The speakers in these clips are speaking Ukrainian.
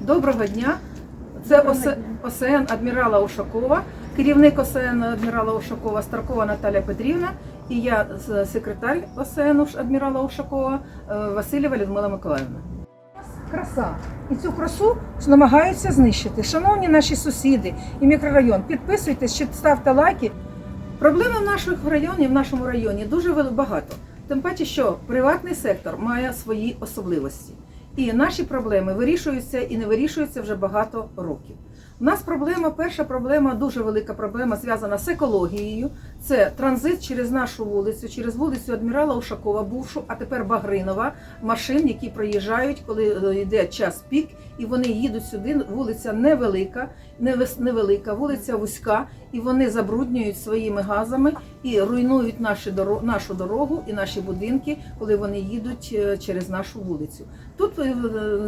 Доброго дня. Це ОС... ОСН адмірала Ушакова, керівник ОСН адмірала Ушакова Старкова Наталя Петрівна і я секретар ОСН адмірала Ушакова е, Васильєва Людмила Миколаївна. Краса. І цю красу намагаються знищити. Шановні наші сусіди і мікрорайон, підписуйтесь, чи ставте лайки. Проблем в нашому районі, в нашому районі дуже багато. Тим паче, що приватний сектор має свої особливості. І наші проблеми вирішуються і не вирішуються вже багато років. У нас проблема, перша проблема, дуже велика проблема, зв'язана з екологією. Це транзит через нашу вулицю, через вулицю Адмірала Ушакова, бувшу, а тепер Багринова, машин, які проїжджають, коли е, йде час пік, і вони їдуть сюди. Вулиця невелика, невелика, вулиця вузька, і вони забруднюють своїми газами і руйнують наші доро- нашу дорогу і наші будинки, коли вони їдуть е, через нашу вулицю. Тут е,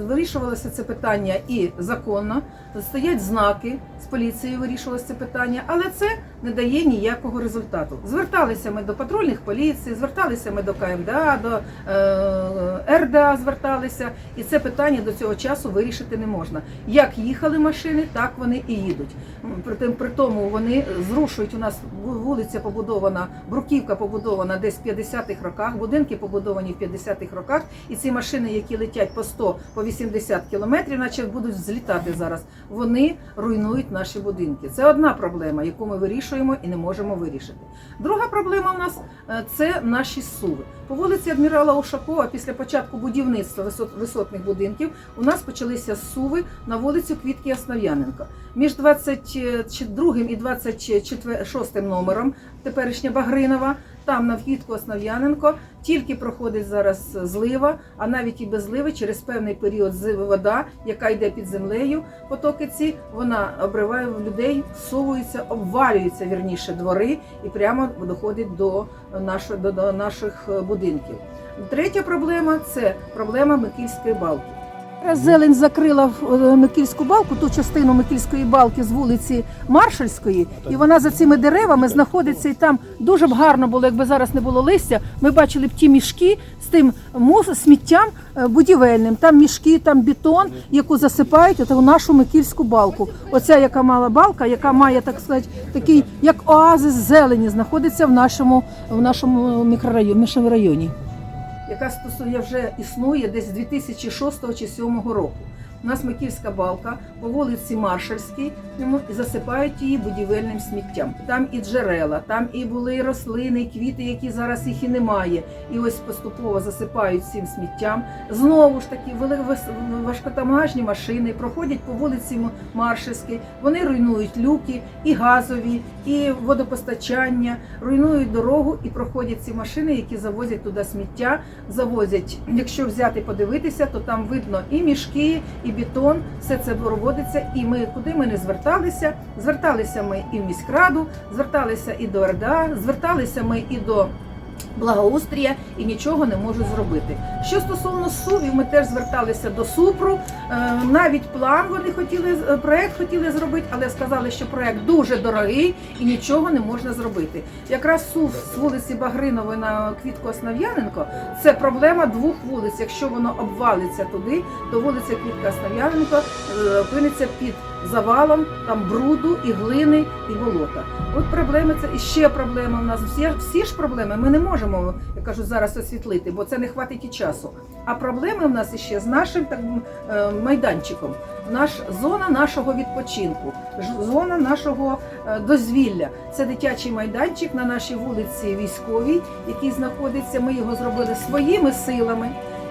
вирішувалося це питання і законно, стоять знаки з поліцією, вирішувалося це питання, але це не дає ніякого результату. Зверталися ми до патрульних поліцій, зверталися ми до КМДА, до е, РДА зверталися, і це питання до цього часу вирішити не можна. Як їхали машини, так вони і їдуть. М, При, тим- при тому вони зрушують. У нас вулиця побудована, бруківка побудована десь в 50-х роках, будинки побудовані в 50-х роках, і ці машини, які летять по 100, по 80 кілометрів, наче будуть злітати зараз. Вони руйнують наші будинки. Це одна проблема, яку ми вирішуємо і не можемо вирішити. Друга проблема у нас е, це наші суви. По вулиці Адмірала Ушакова після початку будівництва висотних будинків у нас почалися суви на вулицю Квітки Яснов'яненка. Між 22 і 26 номером теперішня Багринова. Там на вхідку Основ'яненко тільки проходить зараз злива, а навіть і без зливи через певний період з- вода, яка йде під землею, потоки ці, вона обриває людей, всовується, обвалюються вірніше двори і прямо доходить до, до, до наших е, будинків. Третя проблема це проблема Микільської балки. Зелень закрила е, Микільську балку, ту частину Микільської балки з вулиці Маршальської, і вона за цими деревами знаходиться. І там дуже б гарно було, якби зараз не було листя. Ми бачили б ті мішки з тим сміттям е, будівельним. Там мішки, там бетон, яку засипають у нашу Микільську балку. Оця яка мала балка, яка має так сказати, такий як оазис зелені, знаходиться в нашому в нашому мікрорайоні, яка стосує вже існує десь з 2006 чи 2007 року. У нас Микільська балка по вулиці Маршальській і засипають її будівельним сміттям. Там і джерела, там і були рослини, і квіти, які зараз їх і немає. І ось поступово засипають цим сміттям. Знову ж таки, важкотамажні машини проходять по вулиці Маршальській. Вони руйнують люки, і газові, і водопостачання, руйнують дорогу і проходять ці машини, які завозять туди сміття. Завозять, якщо взяти подивитися, то там видно і мішки, і бетон. Все це проводиться. І ми куди ми не зверталися. Зверталися ми і в міськраду, зверталися і до РДА, зверталися ми і до. Благоустрія і нічого не можуть зробити. Що стосовно сувів, ми теж зверталися до Супру. Е, Навіть план вони хотіли е, проект хотіли зробити, але сказали, що проект дуже дорогий і нічого не можна зробити. Якраз сув з вулиці Багринової на Квітку Основ'яненко це проблема двох вулиць. Якщо воно обвалиться туди, то вулиця Квітка Основ'яненко е, опиниться під завалом там бруду і глини і болота. От проблеми це і ще проблема в нас. Всі, всі ж проблеми ми не можемо, я кажу, зараз освітлити, бо це не хватить і часу. А проблеми в нас іще з нашим так, е, майданчиком. Наш зона нашого відпочинку, зона нашого е, дозвілля. Це дитячий майданчик на нашій вулиці військовій, який знаходиться. Ми його зробили своїми силами.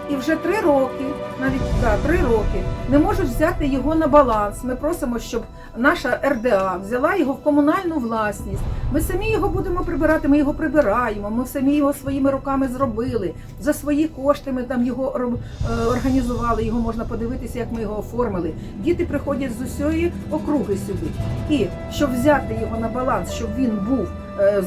І вже три роки, навіть да, три роки, не можуть взяти його на баланс. Ми просимо, щоб наша РДА взяла його в комунальну власність. Ми самі його будемо прибирати, ми його прибираємо. Ми самі його своїми руками зробили. За свої кошти ми там його е, організували. Його можна подивитися, як ми його оформили. Діти приходять з усієї округи сюди. І щоб взяти його на баланс, щоб він був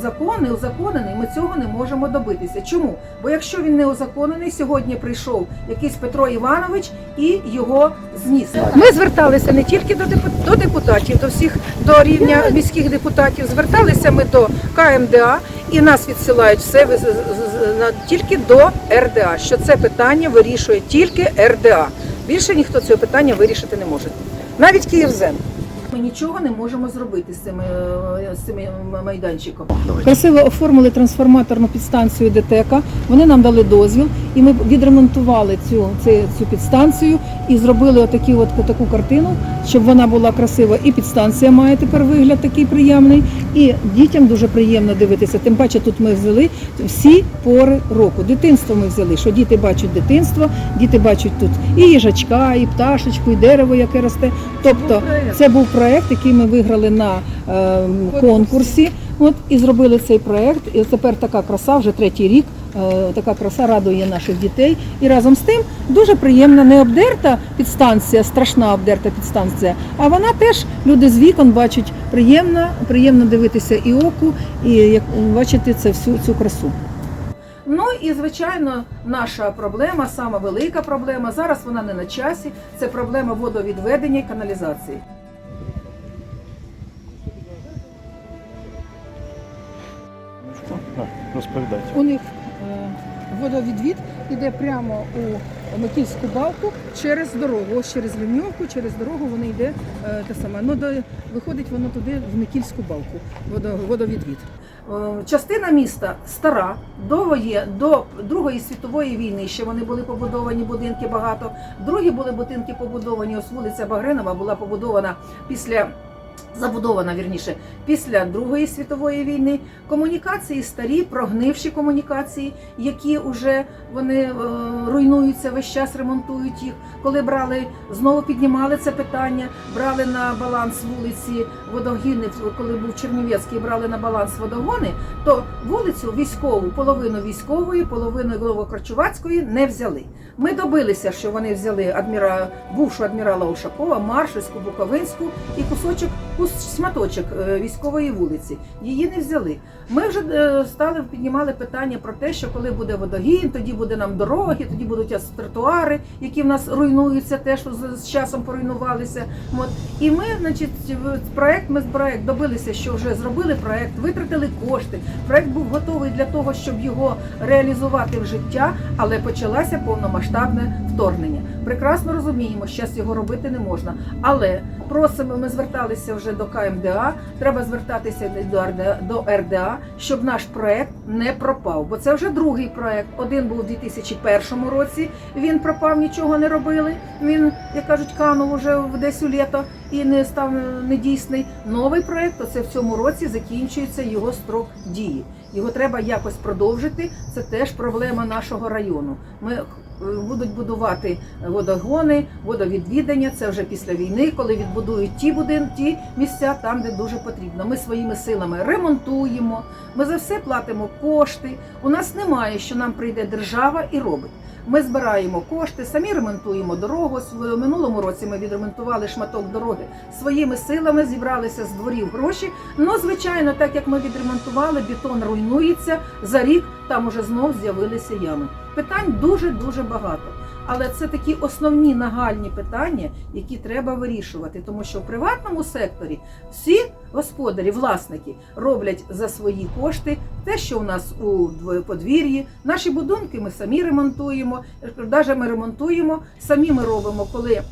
законний, узаконений, ми цього не можемо добитися. Чому? Бо якщо він не узаконений, сьогодні прийшов якийсь Петро Іванович і його зніс. Ми зверталися не тільки до депу- до депутатів, до всіх до рівня міських депутатів. Зверталися ми до КМДА і нас відсилають все тільки до РДА. Що це питання вирішує тільки РДА. Більше ніхто цього питання вирішити не може. Навіть Київзем. Ми нічого не можемо зробити з цим, е, з цим майданчиком. Красиво оформили трансформаторну підстанцію ДТЕКа. Вони нам дали дозвіл, і ми відремонтували цю, цю, цю підстанцію і зробили отакі от таку картину, щоб вона була красива. І підстанція має тепер вигляд такий приємний, і дітям дуже приємно дивитися. Тим паче тут ми взяли всі пори року. Дитинство ми взяли, що діти бачать дитинство, діти бачать тут і їжачка, і пташечку, і дерево, яке росте. Тобто це був проект, який ми виграли на е, конкурсі. От і зробили цей проект. І тепер така краса вже третій рік. Е, Така краса радує наших дітей. І разом з тим дуже приємна, не обдерта підстанція, страшна обдерта підстанція. А вона теж люди з вікон бачать приємно, приємно дивитися і оку, і як бачити це всю цю красу. Ну і звичайно, наша проблема, сама велика проблема. Зараз вона не на часі. Це проблема водовідведення і каналізації. Розповідайте. У них водовідвід іде прямо у Микільську балку через дорогу. Ось через Ливньовку, через дорогу воно йде е, те саме. Ну, до, виходить воно туди в Микільську балку, водо, водовідвід. Е, Частина міста стара, до, є, до Другої світової війни ще вони були побудовані будинки багато. Другі були будинки побудовані. Ось вулиця Багринова була побудована після. Забудована вірніше після Другої світової війни. Комунікації старі, прогнивші комунікації, які вже вони е, руйнуються весь час, ремонтують їх. Коли брали, знову піднімали це питання, брали на баланс вулиці водогіни, коли був Чернівецький, брали на баланс водогони, то вулицю військову, половину військової, половину Головокорчувацької не взяли. Ми добилися, що вони взяли адміра, бувшу адмірала Ушакова, Маршальську, Буковинську і кусочок, кус, шматочок е, військової вулиці. Її не взяли. Ми вже е, стали піднімали питання про те, що коли буде водогін, тоді буде нам дороги, тоді будуть тротуари, які в нас руйнуються, теж з, з часом поруйнувалися. От. І ми, значить, проект, ми з проект добилися, що вже зробили проект, витратили кошти. Проект був готовий для того, щоб його реалізувати в життя, але почалося повномасштабне вторгнення. Прекрасно розуміємо, що його робити не можна. Але просимо, ми зверталися вже до КМДА. Треба звертатися до РДА, до РДА, щоб наш проект не пропав. Бо це вже другий проект. Один був у 2001 році. Він пропав, нічого не робили. Він, як кажуть, канув уже десь у літо і не став недійсний. Новий проект, оце в цьому році закінчується його строк дії. Його треба якось продовжити. Це теж проблема нашого району. Ми будуть будувати водогони, водовідвідання. Це вже після війни, коли відбудують ті будинки, ті місця там, де дуже потрібно. Ми своїми силами ремонтуємо. Ми за все платимо кошти. У нас немає, що нам прийде держава і робить. Ми збираємо кошти, самі ремонтуємо дорогу. В минулому році ми відремонтували шматок дороги своїми силами, зібралися з дворів гроші. Ну, звичайно, так як ми відремонтували, бетон руйнується. За рік там уже знов з'явилися ями. Питань дуже дуже багато. Але це такі основні нагальні питання, які треба вирішувати, тому що в приватному секторі всі господарі, власники роблять за свої кошти те, що у нас у подвір'ї. Наші будинки ми самі ремонтуємо. Навіть ми ремонтуємо, самі ми робимо, коли.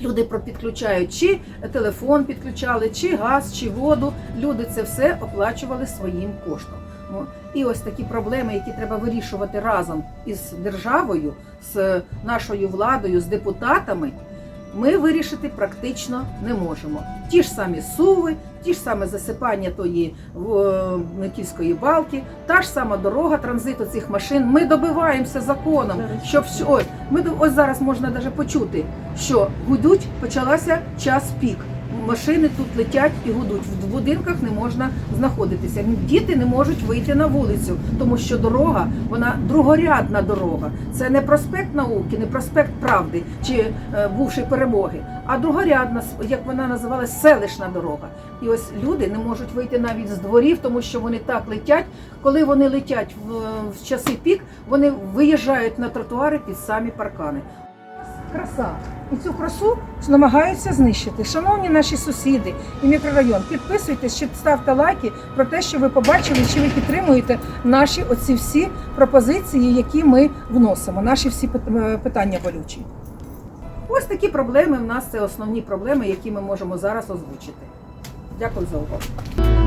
Люди підключають чи телефон підключали, чи газ, чи воду. Люди це все оплачували своїм коштом. І ось такі проблеми, які треба вирішувати разом із державою, з нашою владою, з депутатами, ми вирішити практично не можемо. Ті ж самі суви, ті ж саме засипання тої е, Микільської балки, та ж сама дорога транзиту цих машин. Ми добиваємося законом, щоб ось ми ось зараз можна навіть почути, що гудуть, почалася час пік. Машини тут летять і гудуть. В будинках не можна знаходитися. Діти не можуть вийти на вулицю, тому що дорога, вона другорядна дорога. Це не проспект науки, не проспект правди чи е, бувшої перемоги, а другорядна, як вона називалась, селищна дорога. І ось люди не можуть вийти навіть з дворів, тому що вони так летять. Коли вони летять в часи пік, вони виїжджають на тротуари під самі паркани. Краса. І цю красу намагаються знищити. Шановні наші сусіди і мікрорайон, підписуйтесь ставте лайки про те, що ви побачили, чи ви підтримуєте наші оці всі пропозиції, які ми вносимо, наші всі е, питання болючі. Ось такі проблеми в нас це основні проблеми, які ми можемо зараз озвучити. Дякую за увагу.